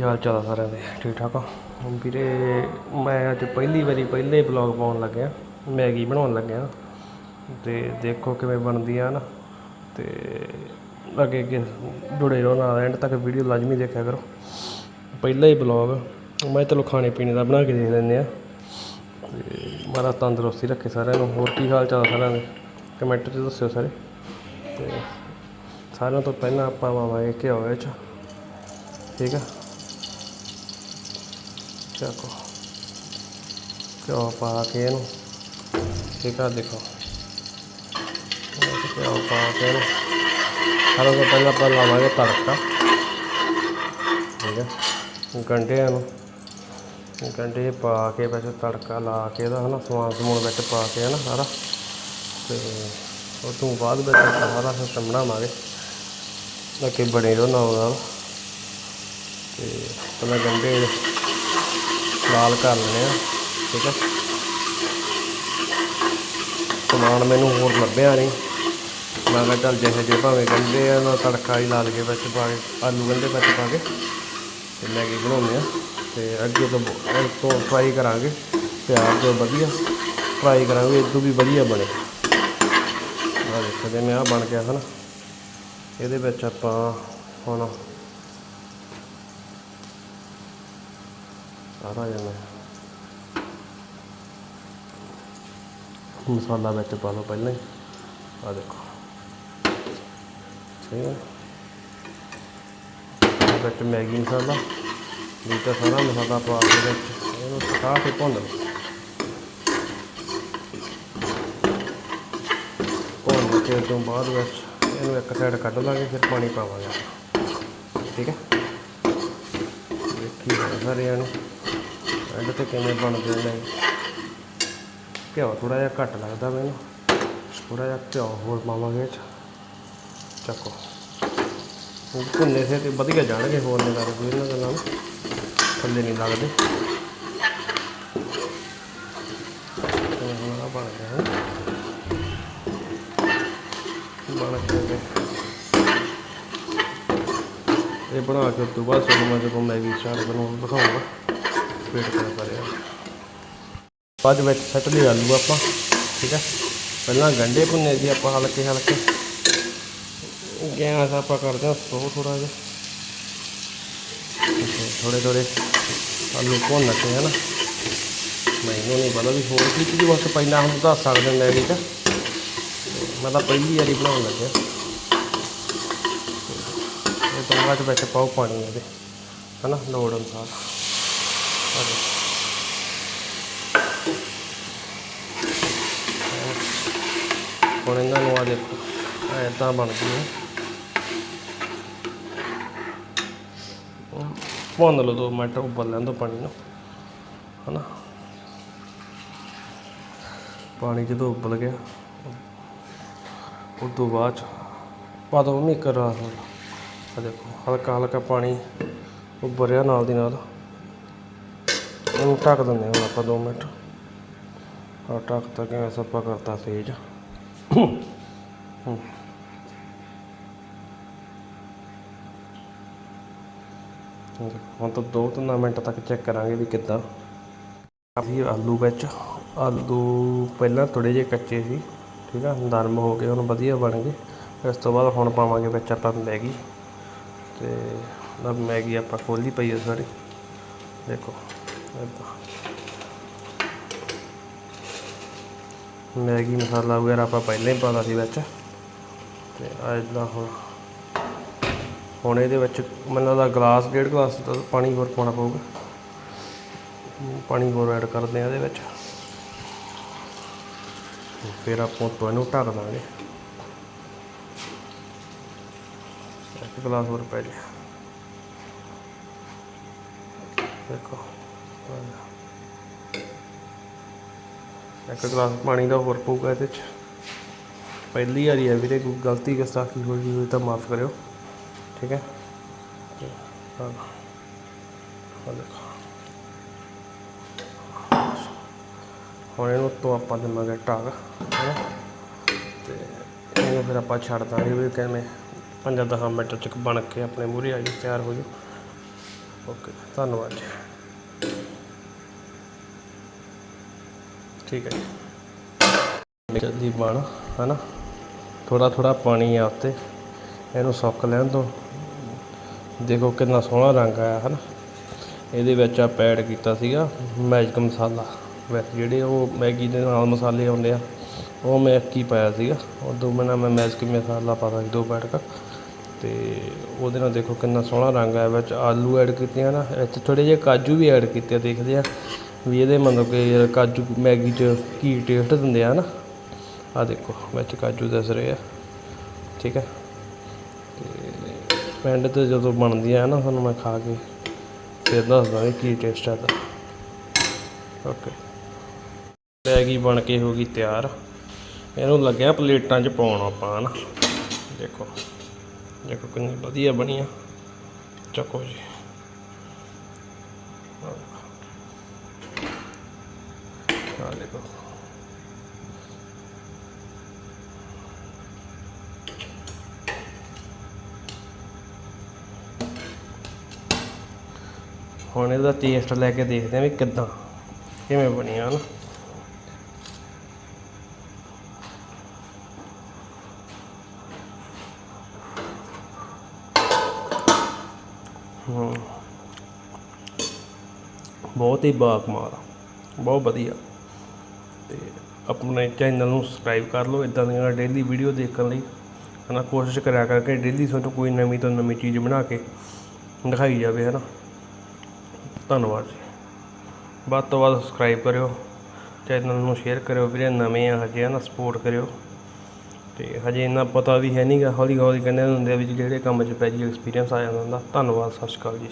ਕੀ ਹਾਲ ਚਾਲ ਆ ਸਾਰਿਆਂ ਦੇ? ਠੀਕ ਠਾਕ ਆ ਵੀਰੇ, ਮੈਂ ਅੱਜ ਪਹਿਲੀ ਵਾਰੀ ਪਹਿਲੇ ਬਲੌਗ ਪਾਉਣ ਲੱਗਿਆ। ਮੈਗੀ ਬਣਾਉਣ ਲੱਗਿਆ। ਤੇ ਦੇਖੋ ਕਿਵੇਂ ਬਣਦੀ ਆ ਨਾ। ਤੇ ਅੱਗੇ ਅੱਗੇ ਜੁੜੇ ਰਹੋ ਨਾਲ, ਐਂਡ ਤੱਕ ਵੀਡੀਓ ਲਾਜ਼ਮੀ ਦੇਖਿਆ ਕਰੋ। ਪਹਿਲਾ ਹੀ ਬਲੌਗ ਮੈਂ ਚਲੋ ਖਾਣੇ ਪੀਣੇ ਦਾ ਬਣਾ ਕੇ ਦੇਖ ਲੈਂਦੇ ਆ। ਤੇ ਮਾਰਾ ਤੰਦਰੁਸਤੀ ਰੱਖੇ ਸਾਰਿਆਂ ਨੂੰ। ਹੋਰ ਕੀ ਹਾਲ ਚਾਲ ਸਾਰਿਆਂ ਦੇ? ਕਮੈਂਟ 'ਚ ਦੱਸਿਓ ਸਾਰੇ। ਤੇ ਸਾਰਿਆਂ ਤੋਂ ਪਹਿਲਾਂ ਆਪਾਂ ਪਾਵਾਂਗੇ ਘਿਓ ਵਿੱਚ ਠੀਕ ਆ? ਚੱਕੋ ਘਿਓ ਪਾ ਕੇ ਇਹਨੂੰ। ਠੀਕ ਆ, ਦੇਖੋ। ਘਿਓ ਪਾ ਕੇ ਇਹਨੂੰ। ਸਾਰਿਆਂ ਤੋਂ ਪਹਿਲਾਂ ਆਪਾਂ ਲਾਵਾਂਗੇ ਤੜਕਾ। ਠੀਕ ਹੈ ਗੰਢਿਆਂ ਨੂੰ। ਗੰਢੇ ਪਾ ਕੇ ਵਿੱਚ ਤੜਕਾ ਲਾ ਕੇ ਇਹਦਾ ਹਨਾ, ਸਮਾਨ ਸਮੂਨ ਵਿੱਚ ਪਾ ਕੇ ਹਨਾ ਸਾਰਾ। ਤੇ ਉਸ ਤੋਂ ਬਾਅਦ ਵਿੱਚ ਸਾਰਾ ਸਿਸਟਮ ਬਣਾਵਾਂਗੇ ਅੱਗੇ ਬਣੇ ਰਹੋ ਨਾਲ ਨਾਲ। ਤੇ ਪਹਿਲਾਂ ਗੰਢੇ ਲਾਲ ਕਰ ਲੈਣੇ ਆ, ਠੀਕ ਹੈ ਸਮਾਨ ਮੈਨੂੰ ਹੋਰ ਲੱਭਿਆ ਨਹੀਂ ਮੈਂ ਕਿਹਾ ਚੱਲ ਜਿਹੇ ਜਿਹੇ ਭਾਵੇਂ ਗੰਢੇ ਆ ਨਾ ਤੜਕਾ ਹੀ ਲਾ ਲਈਏ ਵਿੱਚ ਪਾ ਕੇ, ਆਲੂ ਗੰਢੇ ਵਿੱਚ ਪਾ ਕੇ, ਤੇ ਕੇ ਬਣਾਉਂਦੇ ਆ। ਤੇ ਅੱਗੇ ਤੋਂ ਇਹ ਤੋਂ ਫਰਾਈ ਕਰਾਂਗੇ ਪਿਆਜ਼ ਤੋਂ ਵਧੀਆ। ਫਰਾਈ ਕਰਾਂਗੇ, ਇਹ ਤੋਂ ਵੀ ਵਧੀਆ ਬਣੇ। ਆ ਦੇਖੋ ਜਿਵੇਂ ਆ ਬਣ ਗਿਆ ਹਨ, ਇਹਦੇ ਵਿੱਚ ਆਪਾਂ ਹੁਣ ਸਾਰਾ ਜਿਵੇਂ ਮਸਾਲਾ ਵਿੱਚ ਪਾ ਲਓ ਪਹਿਲਾਂ ਹੀ। ਆ ਦੇਖੋ। ਠੀਕ ਹੈ। ਵਿੱਚ ਮੈਗੀ ਮਸਾਲਾ ਵਿੱਚ ਸਾਰਾ ਮਸਾਲਾ ਪਾ ਕੇ ਵਿੱਚ ਇਹਨੂੰ ਸੁਕਾ ਕੇ ਭੁੰਨ ਲਓ। ਭੁੰਨ ਕੇ ਤੋਂ ਬਾਅਦ ਵਿੱਚ ਇਹਨੂੰ ਇੱਕ ਸਾਈਡ ਕੱਢ ਲਾਂਗੇ, ਫਿਰ ਪਾਣੀ ਪਾਵਾਂਗੇ ਠੀਕ ਹੈ। ਦੇਖੀ ਜਾਓ ਸਾਰਿਆਂ ਨੂੰ। ਐਂਡ ਤੇ ਕਿਵੇਂ ਬਣਦੇ ਨੇ? ਘਿਓ ਥੋੜਾ ਜਿਹਾ ਘੱਟ ਲੱਗਦਾ ਮੈਨੂੰ ਥੋੜਾ ਜਿਹਾ ਘਿਓ ਹੋਰ ਪਾਵਾਂਗੇ ਚੱਕੋ। ਉਹ ਭੁੰਨੇ ਸੇ ਤੇ ਵਧੀਆ ਜਾਣਗੇ ਹੋਰ ਨਹੀਂ ਕਰਦੇ ਇਹਨਾਂ ਦੇ ਨਾਲ। ਥੱਲੇ ਨਹੀਂ ਲੱਗਦੇ। ਹੁਣ ਆਹ ਬਣ ਗਿਆ ਹੈ ਬਣ ਕੇ ਇਹ ਬਣਾ ਕੇ ਉਸ ਤੋਂ ਬਾਅਦ ਤੁਹਾਨੂੰ ਮੈਂ ਜਦੋਂ ਮੈਗੀ ਸਟਾਰਟ ਕਰੂੰ ਦਿਖਾਉਂਗਾ ਵੇਟ ਕਰ ਕਰਿਆ ਬਾਅਦ ਵਿੱਚ ਸੱਟ ਲਈ ਆਲੂ ਆਪਾਂ, ਠੀਕ ਹੈ ਪਹਿਲਾਂ ਗੰਡੇ ਭੁੰਨੇ ਸੀ ਆਪਾਂ ਹਲਕੇ ਹਲਕੇ। ਗੈਸ ਆਪਾਂ ਕਰਦੇ ਹਾਂ ਸਲੋ ਥੋੜਾ ਜਿਹਾ। ਥੋੜੇ ਥੋੜੇ ਆਲੂ ਭੁੰਨ ਕੇ ਹੈ ਨਾ। ਮੈਨੂੰ ਨਹੀਂ ਪਤਾ ਵੀ ਹੋਰ ਕੀ ਚੀਜ਼ ਵਾਸਤੇ ਪੈਣਾ ਹੁਣ ਦੱਸ ਸਕਦੇ ਮੈਗੀ 'ਚ ਮੈਂ ਤਾਂ ਪਹਿਲੀ ਵਾਰੀ ਬਣਾਉਣ ਲੱਗਿਆ। ਇਹ ਤੋਂ ਬਾਅਦ ਵਿੱਚ ਪਾਓ ਪਾਣੀ ਇਹਦੇ, ਹਨਾ, ਲੋੜ ਅਨੁਸਾਰ। ਹੁਣ ਇਹਨਾਂ ਨੂੰ ਆ ਦੇਖੋ ਐਦਾਂ ਬਣ ਗਈ ਹੈ। ਭੁੰਨ ਲਓ ਦੋ ਮਿੰਟ ਉਬਲ ਲੈਣ ਦੋ ਪਾਣੀ ਨੂੰ, ਹਨਾ? ਪਾਣੀ ਜਦੋਂ ਉਬਲ ਗਿਆ, ਉਸ ਤੋਂ ਬਾਅਦ 'ਚ ਪਾ ਦੋ ਮਿਕਰ ਆ ਆ ਦੇਖੋ ਹਲਕਾ ਹਲਕਾ ਪਾਣੀ ਉਬਲਿਆ ਨਾਲ ਦੀ ਨਾਲ। ਇਹਨੂੰ ਢੱਕ ਦਿੰਦੇ ਹਾਂ ਹੁਣ ਆਪਾਂ 2 ਮਿੰਟ। ਆ ਢੱਕ ਤਾ ਕਿਵੇਂ ਕਰਤਾ ਤੇਜ਼। ਹੁਣ ਤਾਂ 2-3 ਮਿੰਟ ਤੱਕ ਚੈੱਕ ਕਰਾਂਗੇ ਵੀ ਕਿੱਦਾਂ। ਅਸੀਂ ਆਲੂ ਵਿੱਚ। ਆਲੂ ਪਹਿਲਾਂ ਥੋੜੇ ਜਿਹੇ ਕੱਚੇ ਸੀ, ਠੀਕ ਆ? ਨਰਮ ਹੋ ਗਏ, ਹੁਣ ਵਧੀਆ ਬਣ ਗਏ। ਇਸ ਤੋਂ ਬਾਅਦ ਹੁਣ ਪਾਵਾਂਗੇ ਵਿੱਚ ਆਪਾਂ ਮੈਗੀ। ਤੇ ਮੈਗੀ ਆਪਾਂ ਖੋਲੀ ਪਈ ਹੈ ਸਾਰੀ। ਦੇਖੋ। ਮੈਗੀ ਮਸਾਲਾ ਵਗੈਰਾ ਆਪਾਂ ਪਹਿਲਾਂ ਹੀ ਪਾਤਾ ਸੀ ਵਿੱਚ। ਤੇ ਆ ਇੱਦਾਂ ਹੁਣ ਹੁਣ ਇਹਦੇ ਵਿੱਚ ਮੈਨੂੰ ਲੱਗਦਾ ਗਲਾਸ, ਡੇਢ ਗਲਾਸ ਦਾ ਪਾਣੀ ਹੋਰ ਪਾਉਣਾ ਪਊਗਾ। ਪਾਣੀ ਹੋਰ ਐਡ ਕਰਦੇ ਆ ਇਹਦੇ ਵਿੱਚ। ਫਿਰ ਆਪਾਂ ਤੋਂ ਇਹਨੂੰ ਢੱਕ ਦਾਂਗੇ। ਇੱਕ ਗਲਾਸ ਹੋਰ ਪੈ ਗਿਆ। ਦੇਖੋ। ਇੱਕ ਗਲਾਸ ਪਾਣੀ ਦਾ ਹੋਰ ਪਊਗਾ ਇਹਦੇ ਚ। ਪਹਿਲੀ ਵਾਰੀ ਹੈ ਵੀਰੇ, ਕੋਈ ਗਲਤੀ ਗੁਸਤਾਖੀ ਹੋਈ ਹੋਈ ਤਾਂ ਮਾਫ ਕਰਿਓ। ਠੀਕ ਹੈ? ਤੇ ਹੁਣ ਇਹਨੂੰ ਤੋਂ ਆਪਾਂ ਦੇਵਾਂਗੇ ਢੱਕ ਹੈਨਾ ਤੇ ਇਹਨੂੰ ਫਿਰ ਆਪਾਂ ਛੱਡ ਦਾਂਗੇ ਵੀ ਕਿਵੇਂ ਪੰਜਾਂ ਦਸਾਂ ਮਿੰਟ ਚ ਬਣ ਕੇ ਆਪਣੇ ਮੂਹਰੇ ਆ ਜੀ ਤਿਆਰ ਹੋ ਜੂ ਓਕੇ, ਧੰਨਵਾਦ ਜੀ। ਠੀਕ ਹੈ ਜੀ। ਜਲਦੀ ਬਣ, ਹਨਾ? ਥੋੜਾ ਥੋੜਾ ਪਾਣੀ ਆ ਉੱਤੇ। ਇਹਨੂੰ ਸੁੱਕ ਲੈਣ ਤੋਂ ਦੇਖੋ ਕਿੰਨਾ ਸੋਹਣਾ ਰੰਗ ਆਇਆ, ਹਨਾ? ਇਹਦੇ ਵਿੱਚ ਆਪਾਂ ਐਡ ਕੀਤਾ ਸੀਗਾ ਮੈਜਿਕ ਮਸਾਲਾ। ਵੈਸੇ ਜਿਹੜੇ ਉਹ ਮੈਗੀ ਦੇ ਨਾਲ ਮਸਾਲੇ ਆਉਂਦੇ ਆ, ਉਹ ਮੈਂ ਇੱਕ ਹੀ ਪਾਇਆ ਸੀਗਾ। ਉਦੋਂ ਬਿਨਾਂ ਮੈਂ ਮੈਜਿਕ ਮਸਾਲਾ ਪਾਤਾ ਦੋ ਪੈਕਟ ਤੇ ਉਹਦੇ ਨਾਲ ਦੇਖੋ ਕਿੰਨਾ ਸੋਹਣਾ ਰੰਗ ਆਇਆ, ਵਿੱਚ ਆਲੂ ਐਡ ਕੀਤੇ ਆ ਨਾ। ਇੱਥੇ ਥੋੜੇ ਜਿਹੇ ਕਾਜੂ ਵੀ ਐਡ ਕੀਤੇ ਦੇਖਦੇ ਆ। ਵੀ ਇਹਦੇ ਮਤਲਬ ਕਿ ਕਾਜੂ, ਮੈਗੀ 'ਚ ਕੀ ਟੇਸਟ ਦਿੰਦੇ ਆ ਨਾ? ਆ ਦੇਖੋ, ਵਿੱਚ ਕਾਜੂ ਦਿਸ ਰਹੇ ਆ। ਠੀਕ ਹੈ ਤੇ ਪਿੰਡ ਤੇ ਜਦੋਂ ਬਣਦੀ ਆ ਨਾ, ਤੁਹਾਨੂੰ ਮੈਂ ਖਾ ਕੇ ਫਿਰ ਦੱਸਦਾ ਵੀ ਕੀ ਟੇਸਟ ਆ ਦਾ ਓਕੇ ਮੈਗੀ ਬਣ ਕੇ ਹੋ ਗਈ ਤਿਆਰ। ਇਹਨੂੰ ਲੱਗਿਆ ਪਲੇਟਾਂ 'ਚ ਪਾਉਣ ਆਪਾਂ, ਹਨਾ? ਦੇਖੋ। ਦੇਖੋ ਕਿੰਨੀ ਵਧੀਆ ਬਣੀ ਆ। ਚੱਕੋ ਜੀ। ਆ ਦੇਖੋ ਹੁਣ ਇਹਦਾ ਟੇਸਟ ਲੈ ਕੇ ਦੇਖਦੇ ਆ ਵੀ ਕਿੱਦਾਂ, ਕਿਵੇਂ ਬਣਿਆ ਹਨ ਹੂੰ ਬਹੁਤ ਹੀ ਬਾਕਮਾਲ ਬਹੁਤ ਵਧੀਆ। ਤੇ ਆਪਣੇ ਚੈਨਲ ਨੂੰ ਸਬਸਕ੍ਰਾਈਬ ਕਰ ਲਓ ਇਦਾਂ ਦੀਆਂ ਡੇਲੀ ਵੀਡੀਓ ਦੇਖਣ ਲਈ। ਹਨਾ, ਕੋਸ਼ਿਸ਼ ਕਰਿਆ ਕਰਕੇ ਡੇਲੀ ਤੁਹਾਨੂੰ ਕੋਈ ਨਵੀਂ ਤੋਂ ਨਵੀਂ ਚੀਜ਼ ਬਣਾ ਕੇ ਦਿਖਾਈ ਜਾਵੇ, ਹਨਾ। ਧੰਨਵਾਦ ਜੀ। ਵੱਧ ਤੋਂ ਵੱਧ ਸਬਸਕ੍ਰਾਈਬ ਕਰਿਓ, ਚੈਨਲ ਨੂੰ ਸ਼ੇਅਰ ਕਰਿਓ ਵੀਰੇ, ਨਵੇਂ ਆ ਹਜੇ ਨਾ ਸਪੋਰਟ ਕਰਿਓ। ਤੇ ਹਜੇ ਇੰਨਾ ਪਤਾ ਵੀ ਹੈ ਨਹੀਂਗਾ ਹੌਲੀ ਹੌਲੀ ਕਹਿੰਦੇ ਹੁੰਦੇ ਵੀ ਜਿਹੜੇ ਕੰਮ 'ਚ ਪੈ ਜੀ ਐਕਸਪੀਰੀਅੰਸ ਆ ਜਾਂਦਾ ਹੁੰਦਾ। ਧੰਨਵਾਦ, ਸਤਿ ਸ਼੍ਰੀ ਅਕਾਲ ਜੀ।